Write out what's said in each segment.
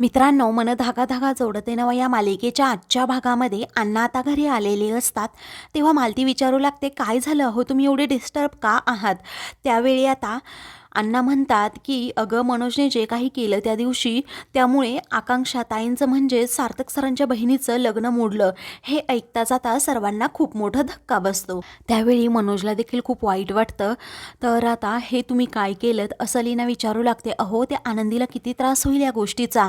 मित्रांनो मन धागा धागा जोडते नवा या मालिकेच्या आजच्या भागामध्ये. अण्णा आता घरी आलेले असतात. तेव्हा मालती विचारू लागते काय झालं? हो तुम्ही एवढे डिस्टर्ब का आहात? त्यावेळी आता अण्णा म्हणतात की अगं मनोजने जे काही केलं त्या दिवशी त्यामुळे आकांक्षा ताईंचं म्हणजे सार्थक सरांच्या बहिणीचं लग्न मोडलं. हे ऐकता जाता सर्वांना खूप मोठा धक्का बसतो. त्यावेळी मनोजला देखील खूप वाईट वाटतं. तर आता हे तुम्ही काय केलं असं लीना विचारू लागते. अहो त्या आनंदीला किती त्रास होईल या गोष्टीचा?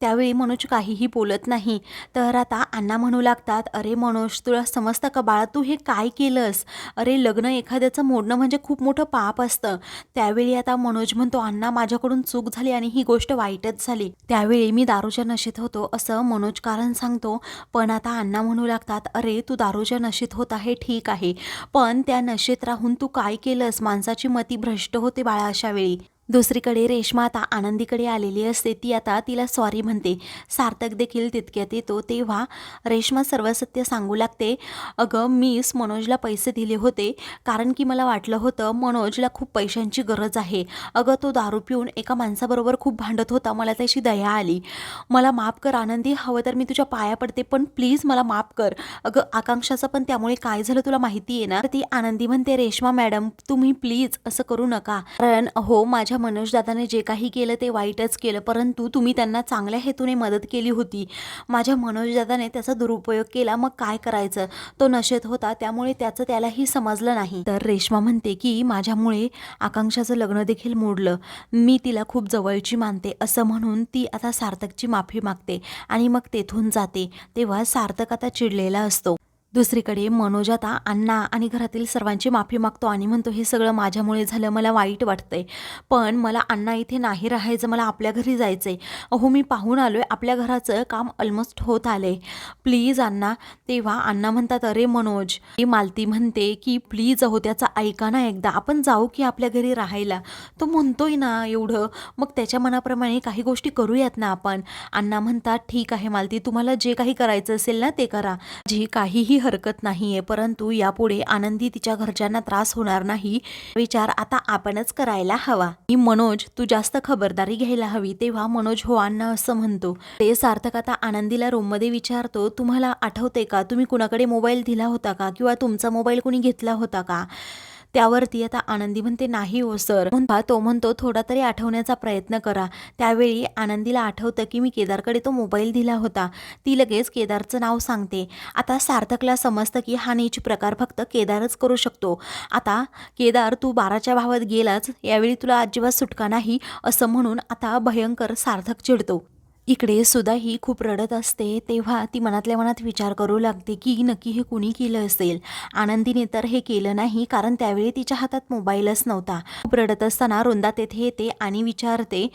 त्यावेळी मनोज काहीही बोलत नाही. तर आता अण्णा म्हणू लागतात अरे मनोज तुला समजतं का बाळा तू हे काय केलंस? अरे लग्न एखाद्याचं मोडणं म्हणजे खूप मोठं पाप असतं. त्यावेळी आता मनोज म्हणतो अण्णा माझ्याकडून चूक झाली आणि ही गोष्ट वाईटच झाली. त्यावेळी मी दारूच्या नशेत होतो असं मनोज कारण सांगतो. पण आता अण्णा म्हणू लागतात अरे तू दारूच्या नशेत होत आहे ठीक आहे. पण त्या नशेत राहून तू काय केलंस? माणसाची मती भ्रष्ट होते बाळा अशा वेळी दुसरीकडे रेश्मा आता आनंदीकडे आलेली असते ती आता तिला सॉरी म्हणते. सार्थक देखील तितक्यात येतो तेव्हा रेश्मा सर्व सत्य सांगू लागते. अगं मीच मनोजला पैसे दिले होते कारण की मला वाटलं होतं मनोजला खूप पैशांची गरज आहे. अगं तो दारू पिऊन एका माणसाबरोबर खूप भांडत होता मला त्याची दया आली. मला माफ कर आनंदी हवं तर मी तुझ्या पाया पडते पण प्लीज मला माफ कर. अगं आकांक्षाचं पण त्यामुळे काय झालं तुला माहिती आहे ना? ती आनंदी म्हणते रेश्मा मॅडम तुम्ही प्लीज असं करू नका. कारण हो माझ्या मनोजदादाने जे काही केलं ते वाईटच केलं. परंतु तुम्ही त्यांना चांगल्या हेतूने मदत केली होती. माझ्या मनोजदादाने त्याचा दुरुपयोग केला. मग काय करायचं? तो नशेत होता. त्यामुळे त्याचं त्यालाही समजलं नाही. तर रेश्मा म्हणते की माझ्यामुळे आकांक्षाचं लग्न देखील मोडलं. मी तिला खूप जवळची मानते. असं म्हणून ती आता सार्थकची माफी मागते आणि मग तेथून जाते. तेव्हा सार्थक आता चिडलेला असतो. दुसरीकडे मनोज आता अण्णा आणि घरातील सर्वांची माफी मागतो आणि म्हणतो हे सगळं माझ्यामुळे झालं मला वाईट वाटतंय. पण मला अण्णा इथे नाही राहायचं मला आपल्या घरी जायचं आहे अहो मी पाहून आलो आहे आपल्या घराचं काम ऑलमोस्ट होत आलं आहे प्लीज अण्णा. तेव्हा अण्णा म्हणतात अरे मनोज ही मालती म्हणते की प्लीज अहो त्याचा ऐका ना एकदा. आपण जाऊ की आपल्या घरी राहायला. तो म्हणतोय ना एवढं. मग त्याच्या मनाप्रमाणे काही गोष्टी करूयात ना आपण. अण्णा म्हणतात ठीक आहे मालती तुम्हाला जे काही करायचं असेल ना ते करा. जी काहीही हरकत नाहीये परंतु यापुढे आनंदी तिच्या घरच्यांना त्रास होणार नाही. विचार आता आपणच करायला हवा. ही मनोज तू जास्त खबरदारी घ्यायला हवी तेव्हा मनोज हो अण्णा असं म्हणतो. ते सार्थक आता आनंदीला रूममध्ये विचारतो तुम्हाला आठवते का? तुम्ही कुणाकडे मोबाईल दिला होता का? किंवा तुमचा मोबाईल कुणी घेतला होता का? त्यावरती आता आनंदी म्हणते नाही हो सर. म्हणता तो म्हणतो थोडा तरी आठवण्याचा प्रयत्न करा. त्यावेळी आनंदीला आठवतं की मी केदारकडे तो मोबाईल दिला होता. ती लगेच केदारचं नाव सांगते. आता सार्थकला समजतं की हा नीच प्रकार फक्त केदारच करू शकतो. आता केदार तू बाराच्या भावात गेलाच यावेळी तुला अजिबात सुटका नाही असं म्हणून आता भयंकर सार्थक चिडतो. इकडे सुद्धा ही खूप रडत असते तेव्हा ती मनातल्या मनात विचार करू लागते की नक्की हे कुणी केलं असेल? आनंदीने तर हे केलं नाही कारण त्यावेळी तिच्या हातात मोबाईलच नव्हता. खूप रडत असताना रुंदा तेथे येते आणि विचारते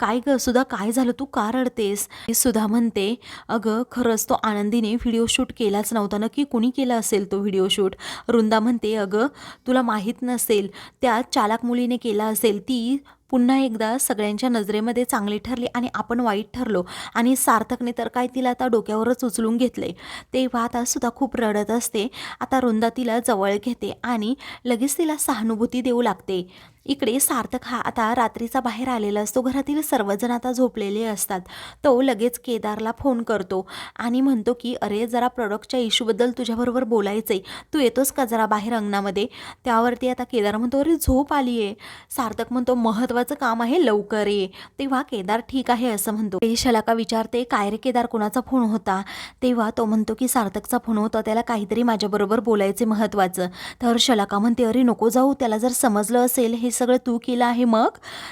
काय ग सुद्धा काय झालं? तू का रडतेस? ती सुद्धा म्हणते अगं खरंच तो आनंदीने व्हिडिओ शूट केलाच नव्हता. नक्की कुणी केला असेल तो व्हिडिओ शूट? रुंदा म्हणते अगं तुला माहीत नसेल त्या चालक मुलीने केला असेल ती पुन्हा एकदा सगळ्यांच्या नजरेमध्ये चांगली ठरली आणि आपण वाईट ठरलो आणि सार्थकने तर काय तिला आता डोक्यावरच उचलून घेतले तेव्हा आता सुद्धा खूप रडत असते. आता रुंदा तिला जवळ घेते आणि लगेच तिला सहानुभूती देऊ लागते. इकडे सार्थक हा आता रात्रीचा बाहेर आलेला असतो. घरातील सर्वजण आता झोपलेले असतात. तो लगेच केदारला फोन करतो आणि म्हणतो की अरे जरा प्रॉडक्टच्या इश्यूबद्दल तुझ्याबरोबर बोलायचं आहे तू येतोस का जरा बाहेर अंगणामध्ये? त्यावरती आता केदार म्हणतो अरे झोप आली आहे सार्थक म्हणतो महत्त्वाचं काम आहे लवकर. ये तेव्हा केदार ठीक आहे असं म्हणतो. ते शलाका विचारते काय रे केदार कोणाचा फोन होता? तेव्हा तो म्हणतो की सार्थकचा फोन होता त्याला काहीतरी माझ्याबरोबर बोलायचे महत्त्वाचं. तर शलाका म्हणते अरे नको जाऊ त्याला जर समजलं असेल हे सगळं तू केलं आहे मग?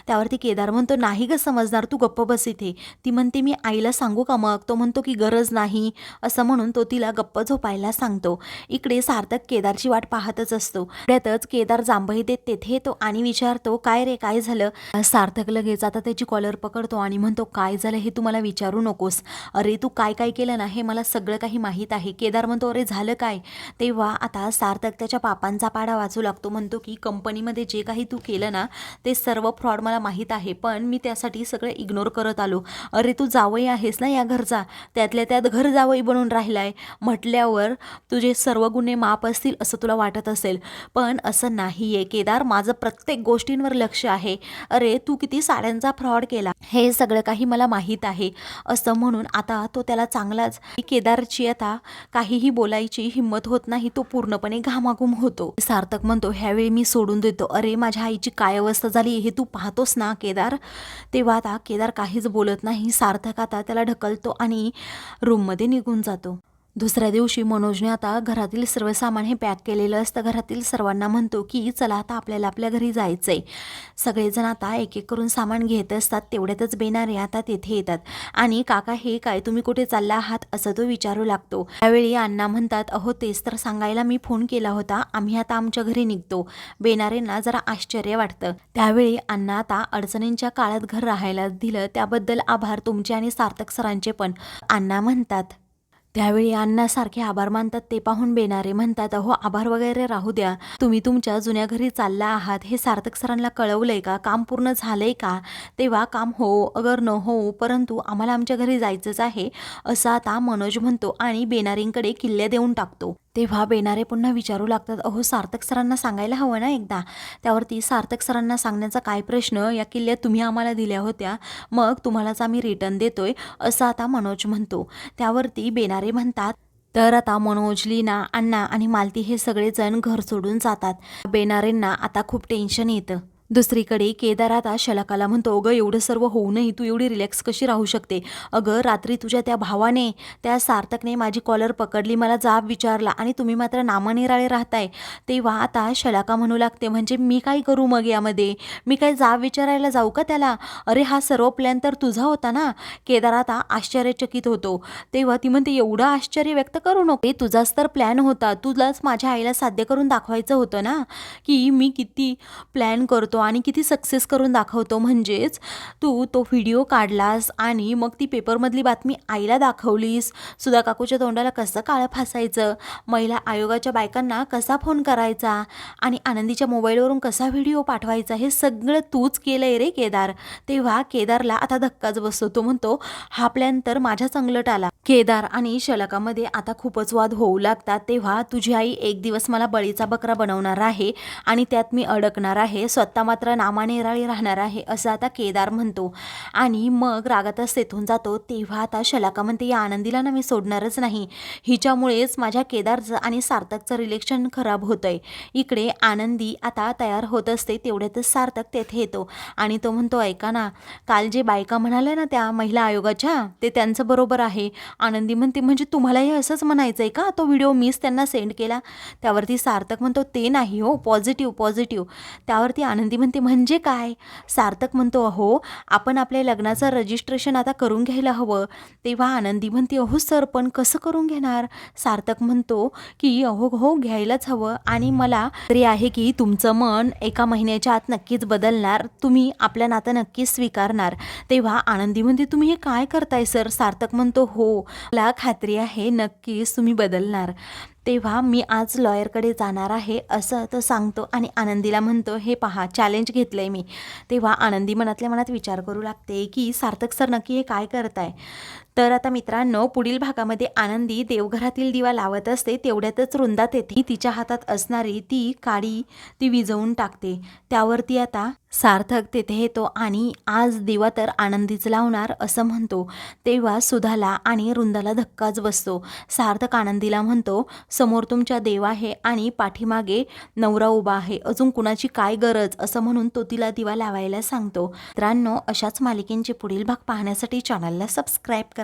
त्यावरती केदार म्हणतो नाही ग समजणार तू गप्प बस इथे. ती म्हणते मी आईला सांगू का मग? तो म्हणतो की गरज नाही. असं म्हणून तो तिला गप्प झोपायला सांगतो. इकडे सार्थक केदारची वाट पाहतच असतो. त्यातच केदार जांभई देत तेथे येतो आणि विचारतो काय रे काय झालं? सार्थक लगेच आता त्याची कॉलर पकडतो आणि म्हणतो काय झालं हे तू मला विचारू नकोस. अरे तू काय काय केलं ना हे मला सगळं काही माहीत आहे. केदार म्हणतो अरे झालं काय? तेव्हा आता सार्थक त्याच्या पापांचा पाडा वाचू लागतो. म्हणतो की कंपनीमध्ये जे काही तू केलं ना ते सर्व फ्रॉड मला माहीत आहे. पण मी त्यासाठी सगळं इग्नोर करत आलो. अरे तू जावई आहेस ना या घरचा? त्यातल्या त्यात घर जावई बनून राहिलाय. म्हटल्यावर तुझे सर्व गुन्हे माप असतील असं तुला वाटत असेल. पण असं नाही आहे केदार माझं प्रत्येक गोष्टींवर लक्ष आहे. अरे तू किती साड्यांचा फ्रॉड केला. हे सगळं काही मला माहीत आहे. असं म्हणून आता तो त्याला चांगलाच केदारची आता काहीही बोलायची हिंमत होत नाही तो पूर्णपणे घामाघूम होतो. सार्थक म्हणतो ह्यावेळी मी सोडून देतो. अरे माझ्या आईची काय अवस्था झाली? हे तू पाहतोस ना केदार? तेव्हा आता केदार काहीच बोलत नाही. सार्थक आता त्याला ढकलतो आणि रूममध्ये निघून जातो. दुसऱ्या दिवशी मनोजने आता घरातील सर्व सामान हे पॅक केलेलं असतं. घरातील सर्वांना म्हणतो की चला आता आपल्याला आपल्या घरी जायचं आहे सगळेजण आता एक एक करून सामान घेत असतात. तेवढ्यातच बेनारे आता तेथे येतात. आणि काका हे काय? तुम्ही कुठे चालला आहात? असं तो विचारू लागतो. त्यावेळी अण्णा म्हणतात अहो तेच तर सांगायला मी फोन केला होता. आम्ही आता आमच्या घरी निघतो. बेनारेंना जरा आश्चर्य वाटतं. त्यावेळी अण्णा आता अडचणींच्या काळात घर राहायला दिलं. त्याबद्दल आभार तुमचे आणि सार्थक सरांचे पण. अण्णा म्हणतात त्यावेळी अण्णासारखे आभार मानतात ते पाहून बेनारे म्हणतात अहो आभार वगैरे राहू द्या. तुम्ही तुमच्या जुन्या घरी चालला आहात. हे सार्थक सरांना कळवलंय का? काम पूर्ण झालंय का? तेव्हा काम हो अगर न हो परंतु आम्हाला आमच्या घरी जायचंच आहे असं आता मनोज म्हणतो आणि बेनारींकडे किल्ले देऊन टाकतो. तेव्हा बेनारे पुन्हा विचारू लागतात अहो सार्थक सरांना सांगायला हवं ना एकदा? त्यावरती सार्थक सरांना सांगण्याचा काय प्रश्न? या किल्ल्या तुम्ही आम्हाला दिल्या होत्या. मग तुम्हालाच आम्ही रिटर्न देतोय असं आता मनोज म्हणतो. त्यावरती बेनारे म्हणतात तर आता मनोज लीना अण्णा आणि मालती हे सगळेजण घर सोडून जातात. बेनारेंना आता खूप टेन्शन येतं. दुसरीकडे केदार आता शलाकाला म्हणतो अगं एवढं सर्व होऊनही तू एवढी रिलॅक्स कशी राहू शकते? अगं रात्री तुझ्या त्या भावाने त्या सार्थकने माझी कॉलर पकडली मला जाब विचारला आणि तुम्ही मात्र नामनिराळे राहताय. तेव्हा आता शलाका म्हणू लागते म्हणजे मी काय करू मग यामध्ये? मी काय जाब विचारायला जाऊ का त्याला? अरे हा सर्व प्लॅन तर तुझा होता ना? केदार आता आश्चर्यचकित होतो. तेव्हा ती म्हणते एवढं आश्चर्य व्यक्त करू नको. तुझाच तर प्लॅन होता. तुलाच माझ्या आईला साध्य करून दाखवायचं होतं ना? की मी किती प्लॅन करतो आणि किती सक्सेस करून दाखवतो. म्हणजेच तू तो व्हिडिओ काढलास आणि मग ती पेपरमधली बातमी आईला दाखवलीस. सुधा काकूच्या तोंडाला कसं काळं फासायचं? महिला आयोगाच्या बायकांना कसा फोन करायचा? आणि आनंदीच्या मोबाईलवरून कसा व्हिडिओ पाठवायचा? हे सगळं तूच केलंय रे केदार. तेव्हा केदारला आता धक्काच बसतो तो म्हणतो हा प्लॅन तर माझ्या चांगलट आला. केदार आणि शलकामध्ये आता खूपच वाद होऊ लागतात. तेव्हा तुझी आई एक दिवस मला बळीचा बकरा बनवणार आहे आणि त्यात मी अडकणार आहे. स्वतः मात्र नामानिराळी राहणार आहे असं आता केदार म्हणतो. आणि मग रागातच तेथून जातो तेव्हा आता शलाका म्हणते या आनंदीला ना मी सोडणारच नाही. हिच्यामुळेच माझ्या केदारचं आणि सार्थकचं रिलेक्शन खराब होतंय. इकडे आनंदी आता तयार होत असते तेवढ्यातच सार्थक तेथे येतो. आणि तो म्हणतो ऐका ना काल जे बायका म्हणाल्या ना त्या महिला आयोगाच्या ते त्यांचं बरोबर आहे. आनंदी म्हणते म्हणजे तुम्हालाही असंच म्हणायचं आहे का? तो व्हिडिओ मीच त्यांना सेंड केला. त्यावरती सार्थक म्हणतो ते नाही हो पॉझिटिव्ह पॉझिटिव्ह त्यावरती आनंदी म्हणते म्हणजे काय? सार्थक म्हणतो अहो आपण आपल्या लग्नाचं रजिस्ट्रेशन आता करून घ्यायला हवं. तेव्हा आनंदी म्हणते अहो सर पण कसं करून घेणार? सार्थक म्हणतो की अहो हो घ्यायलाच हवं आणि मला तरी आहे की तुमचं मन एका महिन्याच्या आत नक्कीच बदलणार. तुम्ही आपलं नातं नक्कीच स्वीकारणार. तेव्हा आनंदी म्हणते तुम्ही हे काय करताय सर? सार्थक म्हणतो हो मला खात्री आहे नक्कीच तुम्ही बदलणार. तेव्हा मी आज लॉयरकडे जाणार आहे असं तो सांगतो आणि आनंदीला म्हणतो हे पहा चॅलेंज घेतलं आहे मी. तेव्हा आनंदी मनातल्या मनात विचार करू लागते की सार्थक सर नक्की हे काय करताय? तर आता मित्रांनो पुढील भागामध्ये आनंदी देवघरातील दिवा लावत असते तेवढ्यातच रुंदात येते. तिच्या हातात असणारी ती काडी ती विजवून टाकते. त्यावरती आता सार्थक तेथे येतो आणि आज दिवा तर आनंदीच लावणार असं म्हणतो. तेव्हा सुधाला आणि रुंदाला धक्काच बसतो. सार्थक आनंदीला म्हणतो समोर तुमच्या देव आहे आणि पाठीमागे नवरा उभा आहे. अजून कुणाची काय गरज? असं म्हणून तो तिला दिवा लावायला सांगतो. मित्रांनो अशाच मालिकेंचे पुढील भाग पाहण्यासाठी चॅनलला सबस्क्राईब करा.